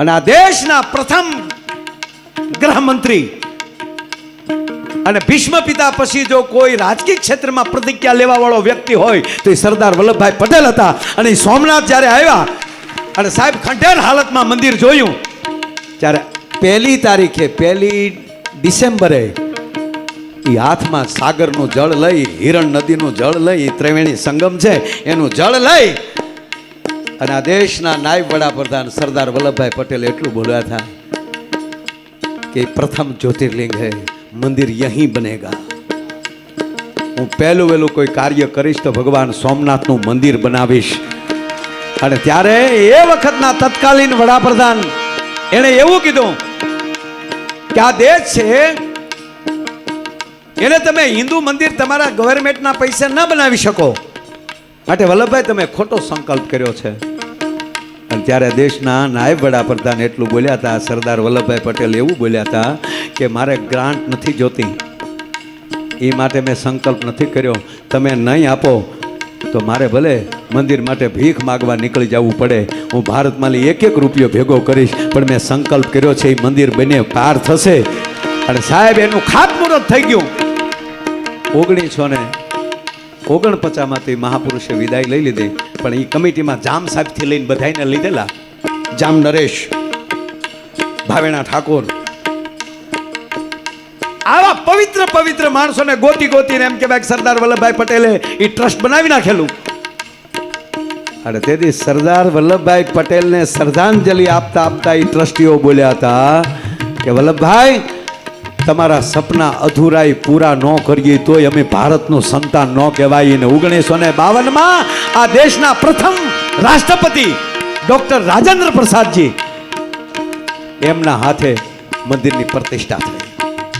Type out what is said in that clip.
અને આ દેશના પ્રથમ ગૃહમંત્રી અને ભીષ્મ પિતા પછી જો કોઈ રાજકીય ક્ષેત્રમાં પ્રતિજ્ઞા લેવા વાળો વ્યક્તિ હોય, તો એ સરદાર વલ્લભભાઈ પટેલ હતા. અને સોમનાથ જ્યારે આવ્યા અને સાહેબ ખંડેર હાલતમાં મંદિર જોયું, ત્યારે પહેલી તારીખે, પહેલી ડિસેમ્બરે એ હાથમાં સાગરનું જળ લઈ, હિરણ નદીનું જળ લઈ, ત્રિવેણી સંગમ છે, એનું જળ લઈ અને આ દેશના નાયબ વડાપ્રધાન સરદાર વલ્લભભાઈ પટેલ એટલું બોલ્યા હતા કે પ્રથમ જ્યોતિર્લિંગ હે, મંદિર યહીં બનેગા. હું પહેલું વહેલું કોઈ કાર્ય કરીશ તો ભગવાન સોમનાથનું મંદિર બનાવીશ. અને ત્યારે એ વખતના તત્કાલીન વડાપ્રધાન એણે એવું કીધું કે આ દેશ છે, એને તમે હિન્દુ મંદિર તમારા ગવર્મેન્ટના પૈસા ન બનાવી શકો. માટે વલ્લભભાઈ, તમે ખોટો સંકલ્પ કર્યો છે. અને ત્યારે દેશના નાયબ વડાપ્રધાન એટલું બોલ્યા હતા, સરદાર વલ્લભભાઈ પટેલ એવું બોલ્યા હતા કે મારે ગ્રાન્ટ નથી જોતી. એ માટે મેં સંકલ્પ નથી કર્યો. તમે નહીં આપો, તો મારે ભલે મંદિર માટે ભીખ માગવા નીકળી જવું પડે. હું ભારતમાંથી એક એક રૂપિયો ભેગો કરીશ, પણ મેં સંકલ્પ કર્યો છે, એ મંદિર બને પાર થશે. અને સાહેબ, એનું ખાતમુહૂર્ત થઈ ગયું. ઓગણીસો ને ઓગણપચાસમાંથી મહાપુરુષે વિદાય લઈ લીધી. પણ એ કમિટીમાં જામ સાહેબથી લઈને બધાને લીધેલા. જામ નરેશ, ભાવેણા ઠાકોર. આવા પવિત્ર પવિત્ર માણસોને ગોતી ગોતીને એમ કે ભાઈ સરદાર વલ્લભભાઈ પટેલે એ ટ્રસ્ટ બનાવી નાખેલું. અને તેથી સરદાર વલ્લભભાઈ પટેલને શ્રદ્ધાંજલિ આપતા આપતા એ ટ્રસ્ટીઓ બોલ્યા હતા કે વલ્લભભાઈ તમારા સપના અધૂરાય પૂરા ન કરીએ તોય અમે ભારતનું સંતાન ન કહેવાય. અને ઓગણીસો ને બાવનમાં આ દેશના પ્રથમ રાષ્ટ્રપતિ ડોક્ટર રાજેન્દ્ર પ્રસાદજી એમના હાથે મંદિરની પ્રતિષ્ઠા થઈ.